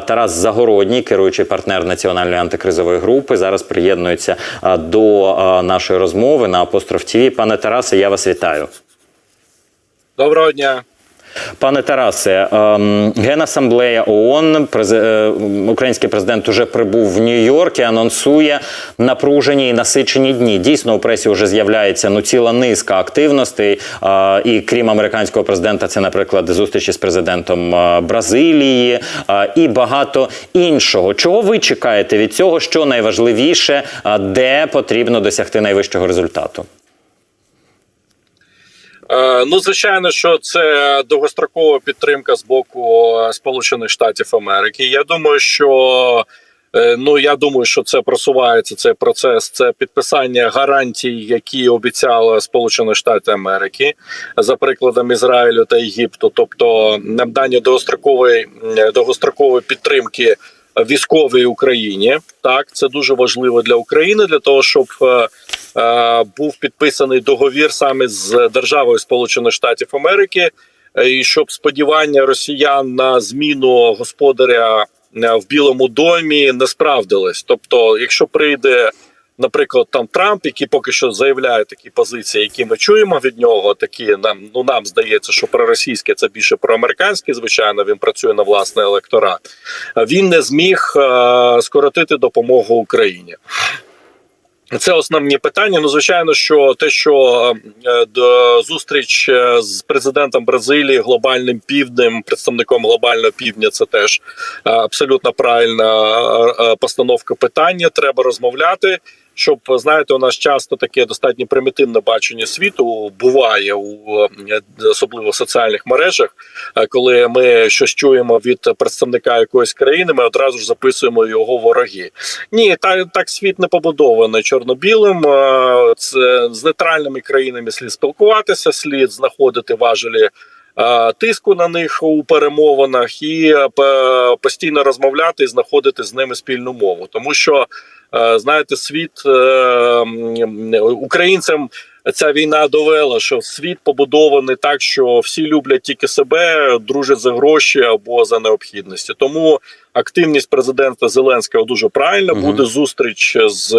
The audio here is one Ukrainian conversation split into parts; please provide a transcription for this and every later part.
Тарас Загородній, керуючий партнер національної антикризової групи, зараз приєднується до нашої розмови на апостроф ТІВІ. Пане Тарасе, я вас вітаю. Доброго дня. Пане Тарасе, ем, Генасамблея ООН, е, український президент уже прибув в Нью-Йорк і анонсує напружені і насичені дні. Дійсно, у пресі вже з'являється ну ціла низка активностей. Е, і крім американського президента, це, наприклад, зустрічі з президентом е, Бразилії і багато іншого. Чого ви чекаєте від цього? Що найважливіше, де потрібно досягти найвищого результату? Е, Ну, звичайно, що це довгострокова підтримка з боку Сполучених Штатів Америки. Я думаю, що е, ну я думаю, що це просувається цей процес. Це підписання гарантій, які обіцяли Сполучені Штати Америки за прикладом Ізраїлю та Єгипту, тобто надання довгострокової довгострокової підтримки військовій Україні. Так, це дуже важливо для України, для того, щоб е, е, був підписаний договір саме з державою Сполучених Штатів Америки, е, і щоб сподівання росіян на зміну господаря е, в Білому домі не справдились. Тобто, якщо прийде. Наприклад, там Трамп, який поки що заявляє такі позиції, які ми чуємо від нього, такі нам ну нам здається, що проросійське це більше проамериканське, звичайно, він працює на власний електорат. Він не зміг е, скоротити допомогу Україні. Це основні питання. Ну, звичайно, що те, що е, до- зустріч е, з президентом Бразилії, глобальним півднем, представником глобального півдня, це теж е, абсолютно правильна е, е, постановка питання. Треба розмовляти. Щоб знаєте, у нас часто таке достатньо примітивне бачення світу буває у е, особливо в соціальних мережах. е, Коли ми щось чуємо від представника якоїсь країни, ми одразу ж записуємо його вороги. Ні, так, так світ не побудований чорно-білим. Е, Це з нейтральними країнами слід спілкуватися, слід знаходити важелі. Тиску на них у перемовинах і постійно розмовляти і знаходити з ними спільну мову, тому що знаєте, світ е, українцям ця війна довела, що світ побудований так, що всі люблять тільки себе, дружать за гроші або за необхідності. Тому активність президента Зеленського дуже правильна. Угу. Буде зустріч з.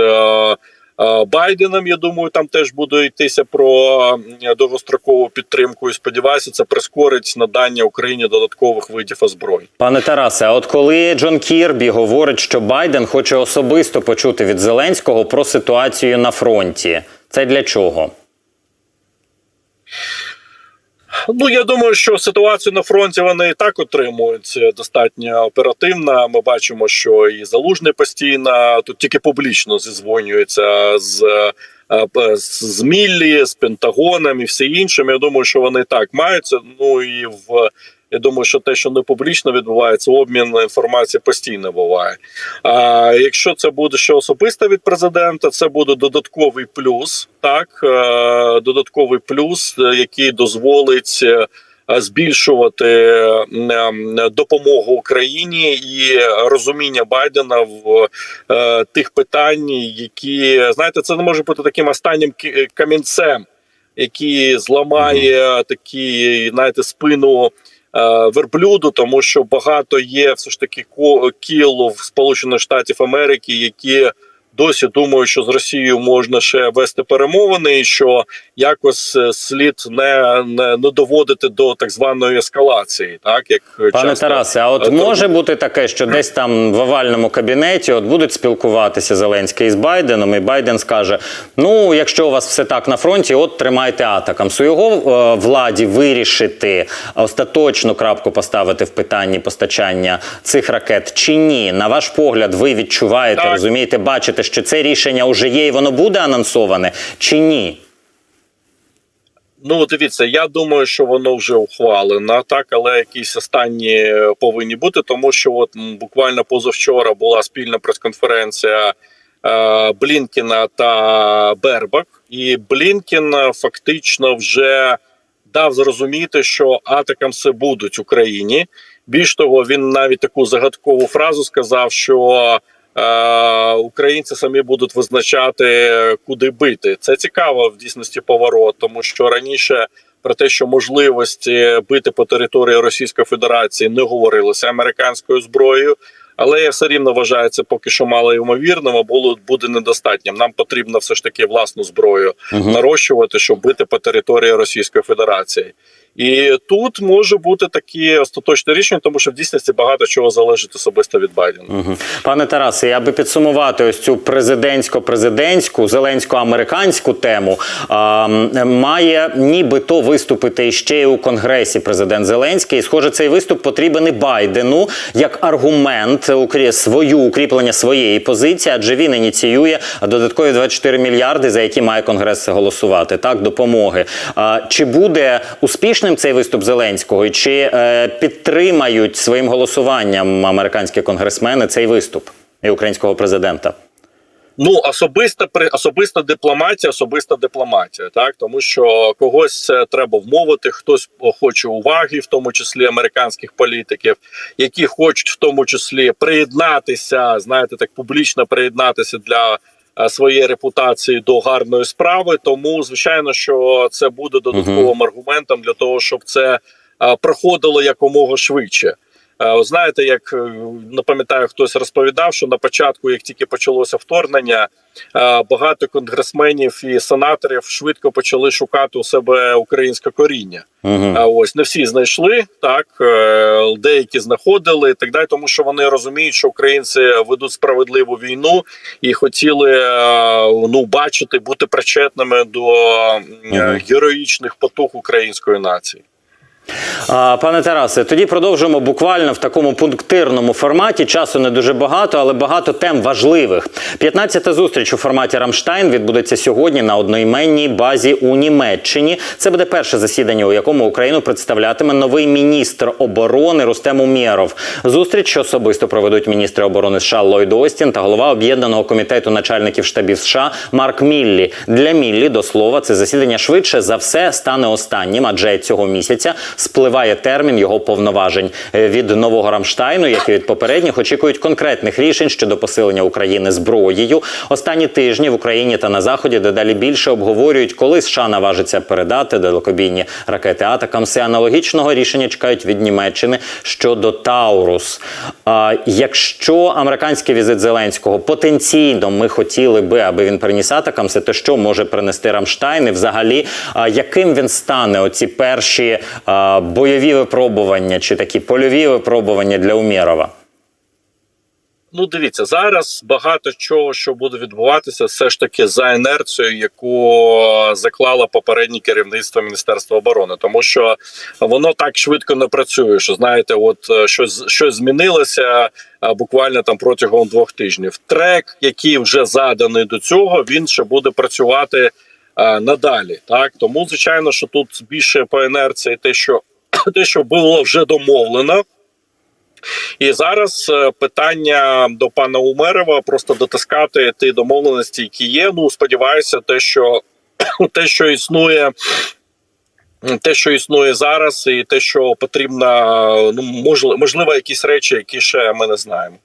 Е, Байденом, я думаю, там теж буде йтися про е, довгострокову підтримку. І сподіваюся, це прискорить надання Україні додаткових видів озброєнь. Пане Тарасе, а от коли Джон Кірбі говорить, що Байден хоче особисто почути від Зеленського про ситуацію на фронті, це для чого? Ну я думаю, що ситуацію на фронті вони і так отримують достатньо оперативно. Ми бачимо, що і залужний постійно тут тільки публічно зізвонюється з. е, з Міллі, з Пентагоном і все іншим. Я думаю, що вони так маються. Ну і в я думаю, що те, що не публічно відбувається, обмін інформації постійно буває. А якщо це буде що особисто від президента, це буде додатковий плюс, так е, додатковий плюс, е, який дозволить. е, Збільшувати е, допомогу Україні і розуміння Байдена в тих питань, які знаєте, це не може бути таким останнім камінцем, який зламає такі, знаєте, спину верблюду, тому що багато є все ж таки кіл в Сполучених Штатів Америки, які досі думають, що з Росією можна ще вести перемовини, і що якось е, слід не, не, не доводити до так званої ескалації, так як Пане часто Тарасе, а от е, може бути таке, що десь там в овальному кабінеті от будуть спілкуватися Зеленський з Байденом, і Байден скаже: Ну, якщо у вас все так на фронті, от тримайте атакамс. У його е, владі вирішити остаточну крапку поставити в питанні постачання цих ракет чи ні? На ваш погляд, ви відчуваєте, Так. розумієте, бачите, що це рішення вже є, і воно буде анонсоване чи ні? Ну, дивіться, я думаю, що воно вже ухвалено, так, але якісь останні повинні бути, тому що от буквально позавчора була спільна прес-конференція е, Блінкіна та Бербак, і Блінкін фактично вже дав зрозуміти, що атакамси будуть Україні. Більш того, він навіть таку загадкову фразу сказав, що українці самі будуть визначати, куди бити. Це цікаво в дійсності поворот, тому що раніше про те, що можливості бити по території Російської Федерації не говорилося американською зброєю. Але я все рівно вважаю це поки що мало ймовірним, було буде недостатнім. Нам потрібно все ж таки власну зброю Мгм. нарощувати, щоб бити по території Російської Федерації. І тут може бути такі остаточне рішення, тому що в дійсності багато чого залежить особисто від Байдена. Мгм. Пане Тарасе, аби підсумувати ось цю президентсько-президентську, зеленсько-американську тему, а, має нібито виступити ще й у Конгресі президент Зеленський. Схоже, цей виступ потрібен і Байдену як аргумент укрі- свою укріплення своєї позиції, адже він ініціює додаткові 24 мільярди, за які має Конгрес голосувати. Так, допомоги. А, чи буде успішним цей виступ Зеленського, чи е, підтримають своїм голосуванням американські конгресмени цей виступ і українського президента? Ну особиста при особиста дипломатія, особиста дипломатія, так тому що когось треба вмовити, хтось хоче уваги, в тому числі американських політиків, які хочуть в тому числі приєднатися, знаєте, так публічно приєднатися для своєї репутації до гарної справи. Тому звичайно, що це буде додатковим аргументом для того, щоб це е, проходило якомога швидше. Е, Знаєте, як е, не пам'ятаю, хтось розповідав, що на початку, як тільки почалося вторгнення, е, багато конгресменів і сенаторів швидко почали шукати у себе українське коріння. Угу. А ось не всі знайшли, так деякі знаходили і так далі, тому що вони розуміють, що українці ведуть справедливу війну і хотіли ну бачити, бути причетними до е, героїчних потуг української нації. Пане Тарасе, тоді продовжимо буквально в такому пунктирному форматі. Часу не дуже багато, але багато тем важливих. 15-та зустріч у форматі Рамштайн відбудеться сьогодні на одноіменній базі у Німеччині. Це буде перше засідання, у якому Україну представлятиме новий міністр оборони Рустем Умєров. Зустріч особисто проведуть міністри оборони США Ллойд Остін та голова об'єднаного комітету начальників штабів США Марк Міллі. Для Міллі до слова це засідання швидше за все стане останнім, адже цього місяця спливає термін його повноважень. Е, Від нового Рамштайну, як і від попередніх, очікують конкретних рішень щодо посилення України зброєю. Останні тижні в Україні та на заході дедалі більше обговорюють, коли США наважиться передати далекобійні ракети Атакамси. Аналогічного рішення чекають від Німеччини щодо Таурус. А якщо американський візит Зеленського потенційно ми хотіли би, аби він приніс Атакамси, то що може принести Рамштайн? І взагалі, яким він стане оці перші а, бойові випробування чи такі польові випробування для Умєрова? Ну, дивіться, зараз багато чого, що буде відбуватися, все ж таки за інерцією, яку заклало попереднє керівництво Міністерства оборони, тому що воно так швидко не працює. Що знаєте, от е, щось щось змінилося буквально там протягом двох тижнів. Трек, який вже заданий до цього, він ще буде працювати надалі. Так тому, звичайно, що тут більше по інерції, те, що те, що було вже домовлено. І зараз е, питання до пана Умерова просто дотискати ті домовленості, які є. Ну сподіваюся, те, що те, що існує. Те, що існує зараз, і те, що потрібно, ну можливо, можливо, якісь речі, які ще ми не знаємо.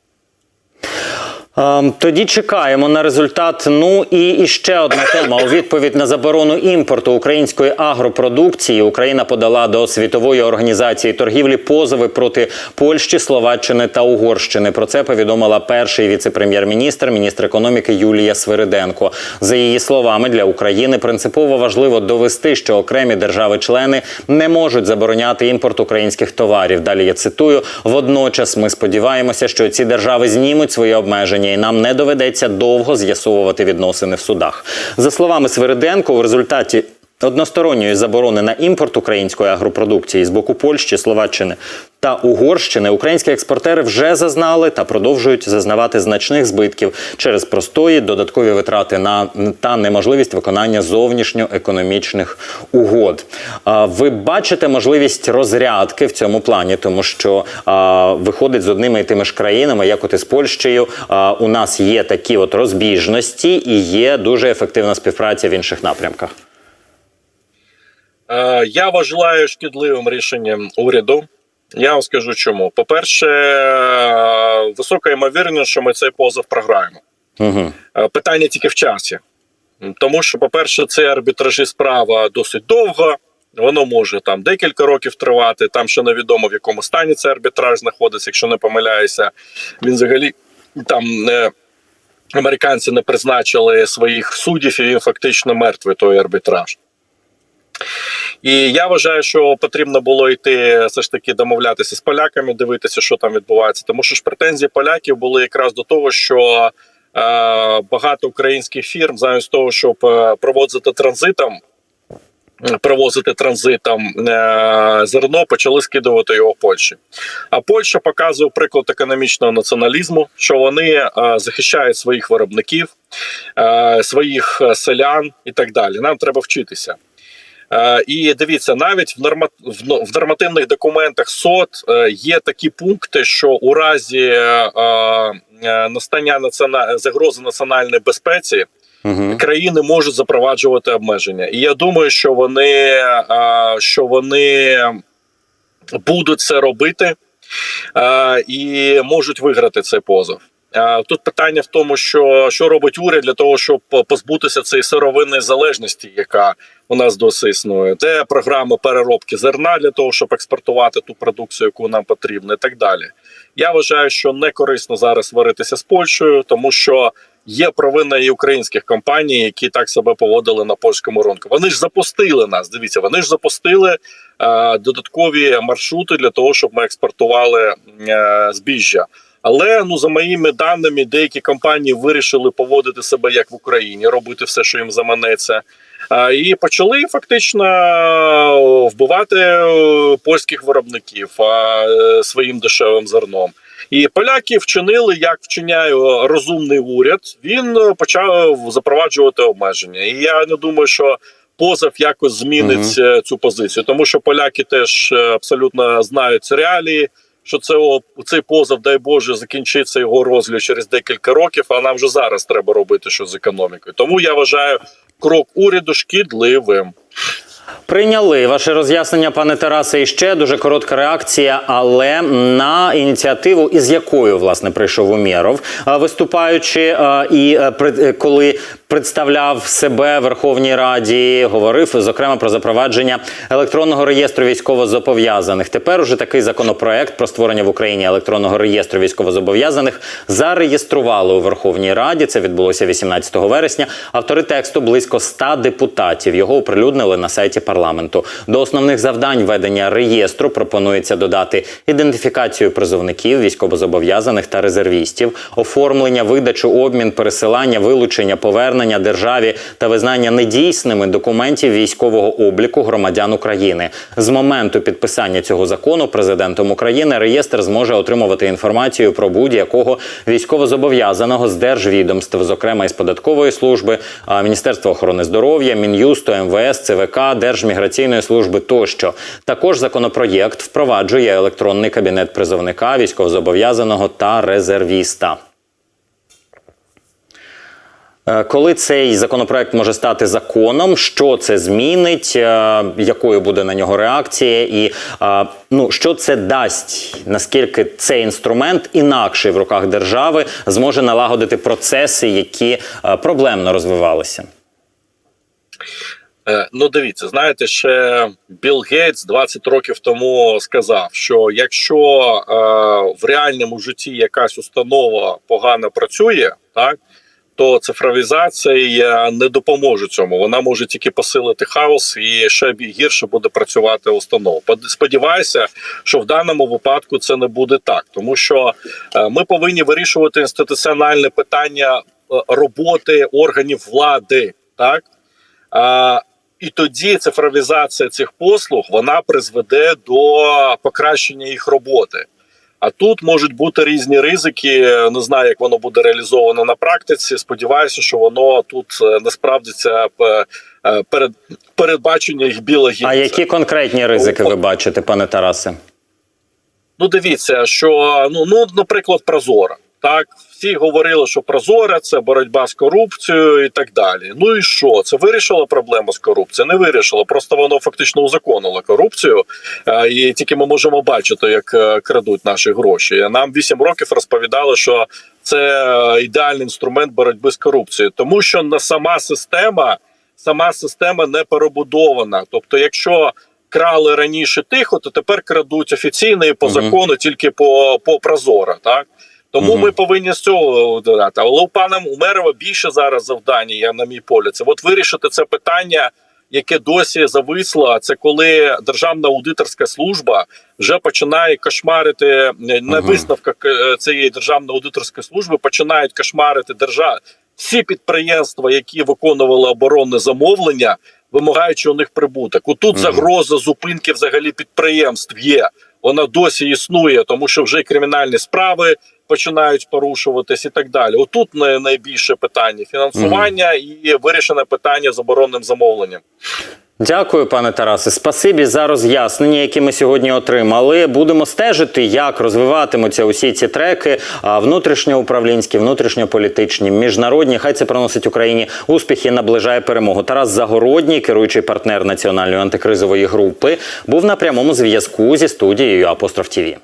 Ем, Тоді чекаємо на результат. Ну і, і ще одна тема. У відповідь на заборону імпорту української агропродукції Україна подала до світової організації торгівлі позови проти Польщі, Словаччини та Угорщини. Про це повідомила перший віце-прем'єр-міністр, міністр економіки Юлія Свириденко. За її словами, для України принципово важливо довести, що окремі держави-члени не можуть забороняти імпорт українських товарів. Далі я цитую: водночас ми сподіваємося, що ці держави знімуть свої обмеження, і нам не доведеться довго з'ясовувати відносини в судах. За словами Свириденко, в результаті. Односторонньої заборони на імпорт української агропродукції з боку Польщі, Словаччини та Угорщини українські експортери вже зазнали та продовжують зазнавати значних збитків через простої додаткові витрати на та неможливість виконання зовнішньоекономічних угод. Ви бачите можливість розрядки в цьому плані, тому що виходить з одними і тими ж країнами, як от і з Польщею. У нас є такі от розбіжності і є дуже ефективна співпраця в інших напрямках. Е, Я вважаю шкідливим рішенням уряду. Я вам скажу чому. По-перше, е, висока ймовірність, що ми цей позов програємо. Угу. Питання тільки в часі. Тому що, по-перше, це арбітражі справа досить довго. Воно може там декілька років тривати. Там ще невідомо в якому стані цей арбітраж знаходиться. Якщо не помиляюся, він взагалі там американці не призначили своїх суддів, і він фактично мертвий той арбітраж. І я вважаю, що потрібно було йти все ж таки домовлятися з поляками, дивитися, що там відбувається. Тому що ж претензії поляків були якраз до того, що е, багато українських фірм, замість того, щоб е, проводити транзитом, привозити транзитом е, зерно, почали скидувати його в Польщі. А Польща показує приклад економічного націоналізму, що вони е, захищають своїх виробників, своїх селян і так далі. Нам треба вчитися. Е, І дивіться, навіть в норма в нормативних документах СОТ е, є такі пункти, що у разі е, настання націона... загрози національної безпеці Угу. країни можуть запроваджувати обмеження. І я думаю, що вони, що вони будуть це робити і можуть виграти цей позов. Е, Тут питання в тому, що що робить уряд для того, щоб позбутися цієї сировинної залежності, яка у нас досі існує, де програми переробки зерна для того, щоб експортувати ту продукцію, яку нам потрібно, і так далі. Я вважаю, що не корисно зараз сваритися з Польщею, тому що є провина і українських компаній, які так себе поводили на польському ринку. Вони ж запустили нас. Дивіться, вони ж запустили е, додаткові маршрути для того, щоб ми експортували е, збіжжя. Але ну за моїми даними, деякі компанії вирішили поводити себе як в Україні, робити все, що їм заманеться. І почали фактично е, вбивати е, польських виробників е, своїм дешевим зерном. І поляки вчинили, як вчиняє розумний уряд. Він почав запроваджувати обмеження. І я не думаю, що позов якось змінить е, цю позицію, тому що поляки теж абсолютно знають реалії. Що це о, цей позов, дай Боже, закінчиться його розгляд через декілька років. А нам вже зараз треба робити щось з економікою. Тому я вважаю крок уряду шкідливим. Прийняли ваше роз'яснення, пане Тарасе. І ще дуже коротка реакція, але на ініціативу, із якою власне прийшов Умєров, виступаючи і е, е, коли представляв себе в Верховній Раді, говорив зокрема про запровадження електронного реєстру військовозобов'язаних. Тепер уже такий законопроект про створення в Україні електронного реєстру військовозобов'язаних зареєстрували у Верховній Раді. Це відбулося 18 вересня. Автори тексту близько 100 депутатів. Його оприлюднили на сайті парламенту. До основних завдань ведення реєстру пропонується додати ідентифікацію призовників, військовозобов'язаних та резервістів, оформлення, видачу, обмін, пересилання, вилучення, повернення державі та визнання недійсними документів військового обліку громадян України. З моменту підписання цього закону президентом України реєстр зможе отримувати інформацію про будь-якого військовозобов'язаного з держвідомств, зокрема із податкової служби, Міністерства охорони здоров'я, Мін'юсту, МВС, ЦВК, Держміграційної служби тощо. Також законопроєкт впроваджує електронний кабінет призовника, військовозобов'язаного та резервіста. Е, Коли цей законопроект може стати законом, що це змінить, е, якою буде на нього реакція, і е, ну що це дасть, наскільки цей інструмент інакший в руках держави зможе налагодити процеси, які проблемно розвивалися? Ну, дивіться, знаєте, ще Білл Гейтс 20 років тому сказав, що якщо е, в реальному житті якась установа погано працює, так то цифровізація не допоможе цьому. Вона може тільки посилити хаос і ще гірше буде працювати установа. Сподіваюся, що в даному випадку це не буде так, тому що е, ми повинні вирішувати інституціональне питання е, роботи органів влади, так. А, і тоді цифровізація цих послуг вона призведе до покращення їх роботи. А тут можуть бути різні ризики. Не знаю, як воно буде реалізовано на практиці. Сподіваюся, що воно тут е, не справдиться е, е, перед передбачення їх біологічно. А які конкретні ризики ви бачите, пане Тарасе? Ну, дивіться, що ну, ну, наприклад, Прозора. Так, всі говорили, що Прозора це боротьба з корупцією і так далі. Ну і що? Це вирішило проблему з корупцією? Не вирішило. Просто воно фактично узаконило корупцію. Е, І тільки ми можемо бачити, як е, крадуть наші гроші. Нам 8 років розповідали, що це е, ідеальний інструмент боротьби з корупцією, тому що на сама система. Сама система не перебудована. Тобто, якщо крали раніше тихо, то тепер крадуть офіційно і по закону, тільки по, по прозоро. Так тому Мгм. ми повинні з цього додати. Але у пана Умерова більше зараз завдання, я на мій погляд, це от вирішити це питання. Яке досі зависло, це коли Державна аудиторська служба вже починає кошмарити е, на Мгм. висновках е, цієї державної аудиторської служби, починають кошмарити держав всі підприємства, які виконували оборонне замовлення, вимагаючи у них прибуток. Отут Мгм. загроза зупинки взагалі підприємств є. Вона досі існує, тому що вже кримінальні справи починають порушуватись і так далі. Отут най- найбільше питання фінансування і вирішене питання з оборонним замовленням. Дякую, пане Тарасе. Спасибі за роз'яснення, які ми сьогодні отримали. Будемо стежити, як розвиватимуться усі ці треки внутрішньоуправлінські, внутрішньополітичні, міжнародні. Хай це приносить Україні успіхи, наближає перемогу. Тарас Загородній, керуючий партнер національної антикризової групи, був на прямому зв'язку зі студією Апостроф ТІВІ.